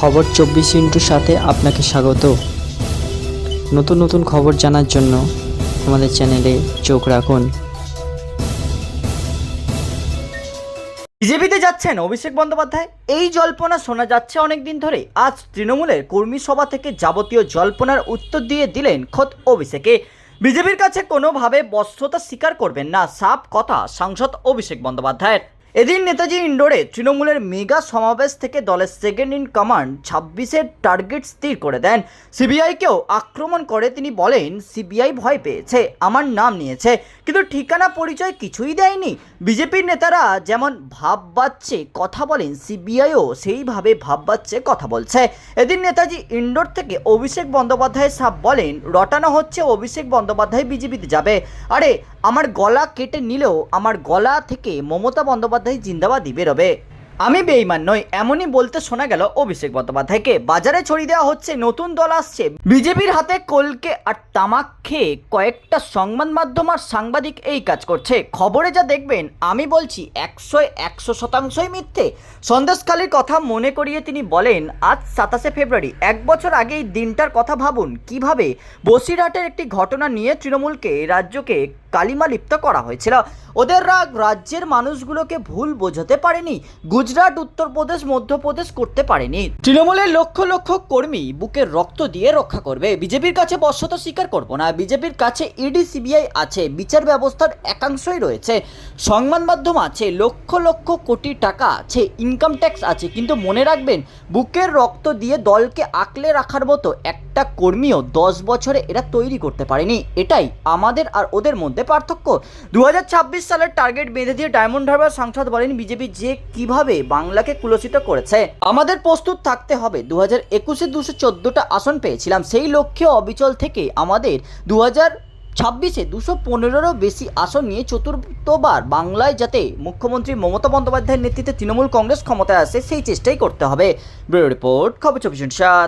খবর চব্বিশ ইন্টুর সাথে আপনাকে স্বাগত। নতুন নতুন খবর জানার জন্য আমাদের চ্যানেলে চোখ রাখুন। বিজেপিতে যাচ্ছেন অভিষেক বন্দ্যোপাধ্যায়। এই জল্পনা শোনা যাচ্ছে অনেক দিন ধরে। আজ তৃণমূলের কর্মী সভা থেকে যাবতীয় জল্পনার উত্তর দিয়ে দিলেন খোদ অভিষেকে। বিজেপির কাছে কোনোভাবে বস্ত্রতা স্বীকার করবেন না সাপ কথা সাংসদ অভিষেক বন্দ্যোপাধ্যায়ের। এদিন নেতাজি ইন্ডোরে তৃণমূলের মেগা সমাবেশ থেকে দলের সেকেন্ড ইন কমান্ড ছাব্বিশের টার্গেট স্থির করে দেন। সিবিআইকেও আক্রমণ করে তিনি বলেন, সিবিআই ভয় পেয়েছে, আমার নাম নিয়েছে, কিন্তু ঠিকানা পরিচয় কিছুই দেয়নি। বিজেপির নেতারা যেমন ভাব বাচ্ছে কথা বলেন, সিবিআইও সেইভাবে ভাব বাচ্ছে কথা বলছে। এদিন নেতাজি ইন্ডোর থেকে অভিষেক বন্দ্যোপাধ্যায় সাপ বলেন, রটানো হচ্ছে, অভিষেক বন্দ্যোপাধ্যায় বিজেপিতে যাবে। আরে আমার গলা কেটে নিলেও আমার গলা থেকে মমতা বন্দ্যোপাধ্যায় জিন্দাবাদই বেরোবে। আমি বেইমান নই, এমনই বলতে শোনা গেল অভিষেক বন্দ্যোপাধ্যায়কে। বাজারে ছড়িয়ে দেওয়া হচ্ছে, নতুন দল আসছে। বিজেপির হাতে কলকে আর তামাক খেয়ে কয়েকটা সংবাদ মাধ্যম আর সাংবাদিক এই কাজ করছে। খবরে যা দেখবেন, আমি বলছি একশো একশো শতাংশই মিথ্যে। সন্দেশখালির কথা মনে করিয়ে তিনি বলেন, আজ সাতাশে ফেব্রুয়ারি, এক বছর আগে এই দিনটার কথা ভাবুন। কীভাবে বসিরহাটের একটি ঘটনা নিয়ে তৃণমূলকে, রাজ্যকে কালিমা লিপ্ত করা হয়েছিল। ওদের রাগ রাজ্যের মানুষগুলোকে ভুল বোঝাতে পারেনি। গুজরাট, উত্তরপ্রদেশ, মধ্যপ্রদেশ করতে পারেনি। তৃণমূলের লক্ষ লক্ষ কর্মী বুকের রক্ত দিয়ে রক্ষা করবে। বিজেপির কাছে বর্ষতা স্বীকার করব না। বিজেপির কাছে ইডি সিবিআই আছে। বিচার ব্যবস্থার একাংশই রয়েছে। সংবাদ মাধ্যম আছে। লক্ষ লক্ষ কোটি টাকা আছে। ইনকাম ট্যাক্স আছে। কিন্তু মনে রাখবেন, বুকের রক্ত দিয়ে দলকে আঁকলে রাখার মতো একটা কর্মীও দশ বছরে এরা তৈরি করতে পারেনি। এটাই আমাদের আর ওদের মধ্যে পার্থক্য। দু সালের টার্গেট বেঁধে দিয়ে ডায়মন্ড হারবার সাংসদ বলেন বিজেপি যে কীভাবে বাংলাকে কুলসিত করেছে। আমাদের প্রস্তুত থাকতে হবে। দু হাজার একুশে দুশো চোদ্দোটা আসন পেয়েছিলাম। সেই লক্ষ্যে অবিচল থেকে আমাদের দু হাজার ছাব্বিশে দুশো পনেরোরও বেশি আসন নিয়ে চতুর্থবার বাংলায় যাতে মুখ্যমন্ত্রী মমতা বন্দ্যোপাধ্যায়ের নেতৃত্বে তৃণমূল কংগ্রেস ক্ষমতায় আসে, সেই চেষ্টাই করতে হবে। ব্যুরো রিপোর্ট, খবর চব্বিশ সাত।